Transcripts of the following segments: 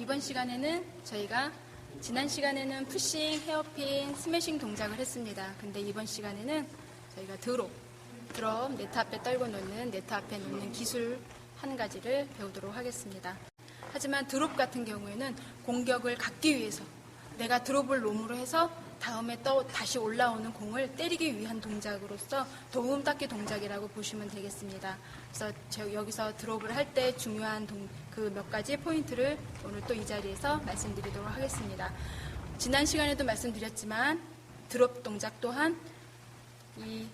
이번 시간에는 저희가 지난 시간에는 푸싱, 헤어핀, 스매싱 동작을 했습니다. 근데 이번 시간에는 저희가 드롭, 드럼 네트 앞에 떨고 놓는 네트 앞에 놓는 기술 한 가지를 배우도록 하겠습니다. 하지만 드롭 같은 경우에는 공격을 갖기 위해서 내가 드롭을 롬으로 해서 다음에 또 다시 올라오는 공을 때리기 위한 동작으로서 도움 닫기 동작이라고 보시면 되겠습니다. 그래서 저 여기서 드롭을 할 때 중요한 그 몇 가지 포인트를 오늘 또 이 자리에서 말씀드리도록 하겠습니다. 지난 시간에도 말씀드렸지만 드롭 동작 또한 이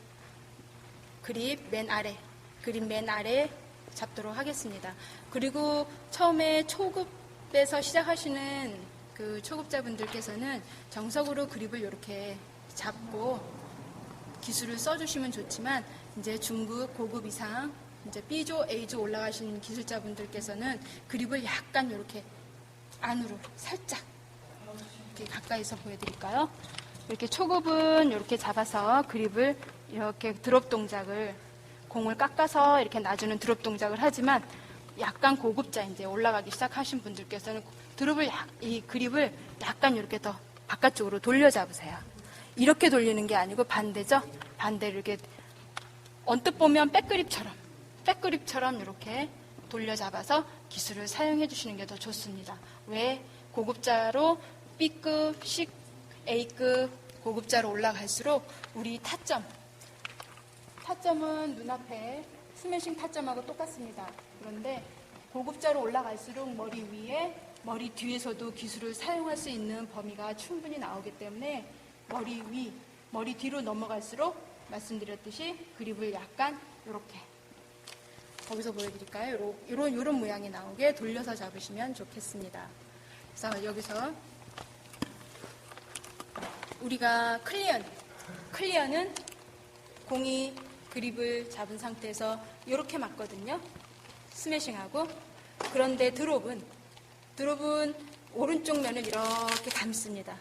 그립 맨 아래, 그립 맨 아래 잡도록 하겠습니다. 그리고 처음에 초급에서 시작하시는 그 초급자분들께서는 정석으로 그립을 이렇게 잡고 기술을 써주시면 좋지만 이제 중급, 고급 이상 이제 B조, A조 올라가시는 기술자분들께서는 그립을 약간 이렇게 안으로 살짝 이렇게 가까이서 보여드릴까요? 이렇게 초급은 이렇게 잡아서 그립을 이렇게 드롭 동작을 공을 깎아서 이렇게 놔주는 드롭 동작을 하지만 약간 고급자 이제 올라가기 시작하신 분들께서는 드롭을 약, 이 그립을 약간 이렇게 더 바깥쪽으로 돌려 잡으세요. 이렇게 돌리는 게 아니고 반대죠. 반대로 이렇게 언뜻 보면 백그립처럼 백그립처럼 이렇게 돌려 잡아서 기술을 사용해 주시는 게 더 좋습니다. 왜 고급자로 B급, C, A급 고급자로 올라갈수록 우리 타점 타점은 눈앞에 스매싱 타점하고 똑같습니다. 그런데 고급자로 올라갈수록 머리 위에 머리 뒤에서도 기술을 사용할 수 있는 범위가 충분히 나오기 때문에 머리 위, 머리 뒤로 넘어갈수록 말씀드렸듯이 그립을 약간 이렇게 거기서 보여드릴까요? 이런 이런 모양이 나오게 돌려서 잡으시면 좋겠습니다. 그래서 여기서 우리가 클리어, 클리어는 공이 그립을 잡은 상태에서 이렇게 맞거든요. 스매싱하고 그런데 드롭은 드롭은 오른쪽 면을 이렇게 감습니다.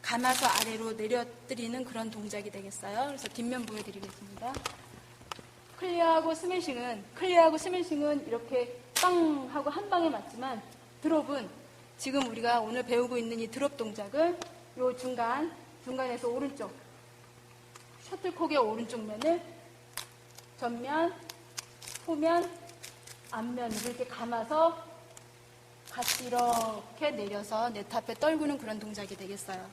감아서 아래로 내려뜨리는 그런 동작이 되겠어요. 그래서 뒷면 보여드리겠습니다. 클리어하고 스매싱은 클리어하고 스매싱은 이렇게 빵 하고 한 방에 맞지만 드롭은 지금 우리가 오늘 배우고 있는 이 드롭 동작을 요 중간 중간에서 오른쪽 셔틀콕의 오른쪽 면을 전면, 후면, 앞면으로 이렇게 감아서 같이 이렇게 내려서 네트 앞에 떨구는 그런 동작이 되겠어요.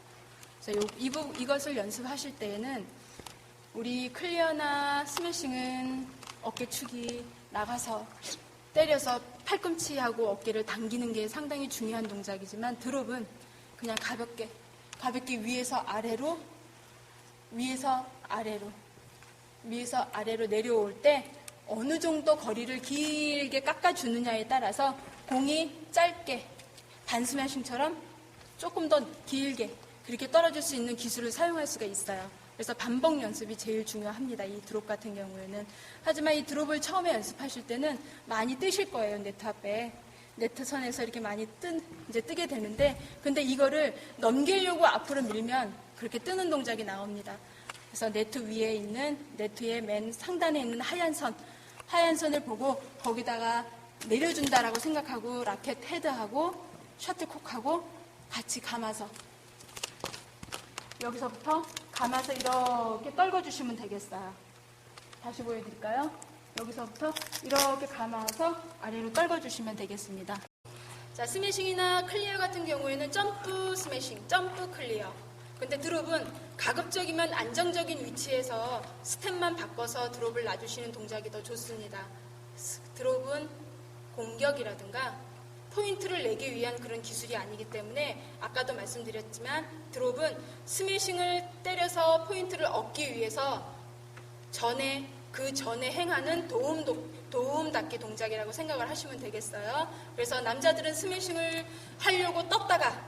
그래서 요, 이, 이것을 연습하실 때에는 우리 클리어나 스매싱은 어깨축이 나가서 때려서 팔꿈치하고 어깨를 당기는 게 상당히 중요한 동작이지만 드롭은 그냥 가볍게 가볍게 위에서 아래로 위에서 아래로 위에서 아래로 내려올 때 어느 정도 거리를 길게 깎아주느냐에 따라서 공이 짧게 단스매싱처럼 조금 더 길게 그렇게 떨어질 수 있는 기술을 사용할 수가 있어요. 그래서 반복 연습이 제일 중요합니다. 이 드롭 같은 경우에는. 하지만 이 드롭을 처음에 연습하실 때는 많이 뜨실 거예요. 네트 앞에. 네트 선에서 이렇게 많이 뜬, 이제 뜨게 되는데, 근데 이거를 넘기려고 앞으로 밀면 그렇게 뜨는 동작이 나옵니다. 그래서 네트 위에 있는 네트의 맨 상단에 있는 하얀 선, 하얀 선을 보고 거기다가 내려준다라고 생각하고 라켓 헤드하고 셔틀콕하고 같이 감아서 여기서부터 감아서 이렇게 떨궈주시면 되겠어요. 다시 보여드릴까요? 여기서부터 이렇게 감아서 아래로 떨궈주시면 되겠습니다. 자, 스매싱이나 클리어 같은 경우에는 점프 스매싱, 점프 클리어. 근데 드롭은 가급적이면 안정적인 위치에서 스텝만 바꿔서 드롭을 놔주시는 동작이 더 좋습니다. 드롭은 공격이라든가 포인트를 내기 위한 그런 기술이 아니기 때문에 아까도 말씀드렸지만 드롭은 스매싱을 때려서 포인트를 얻기 위해서 전에 그 전에 행하는 도움 도움 닫기 동작이라고 생각을 하시면 되겠어요. 그래서 남자들은 스매싱을 하려고 떴다가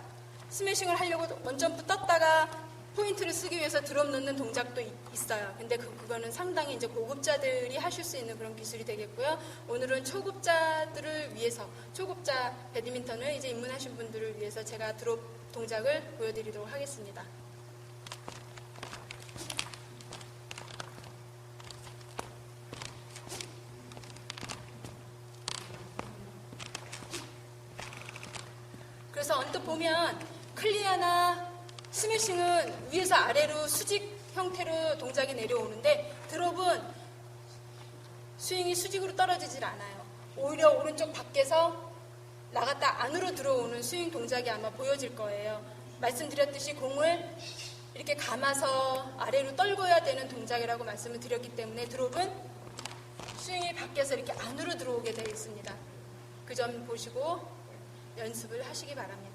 스매싱을 하려고 원점프 떴다가 포인트를 쓰기 위해서 드롭 넣는 동작도 있어요. 근데 그, 그거는 상당히 이제 고급자들이 하실 수 있는 그런 기술이 되겠고요. 오늘은 초급자들을 위해서, 초급자 배드민턴을 이제 입문하신 분들을 위해서 제가 드롭 동작을 보여드리도록 하겠습니다. 또 보면 클리어나 스매싱은 위에서 아래로 수직 형태로 동작이 내려오는데 드롭은 스윙이 수직으로 떨어지질 않아요. 오히려 오른쪽 밖에서 나갔다 안으로 들어오는 스윙 동작이 아마 보여질 거예요. 말씀드렸듯이 공을 이렇게 감아서 아래로 떨궈야 되는 동작이라고 말씀을 드렸기 때문에 드롭은 스윙이 밖에서 이렇게 안으로 들어오게 되어 있습니다. 그 점 보시고 연습을 하시기 바랍니다.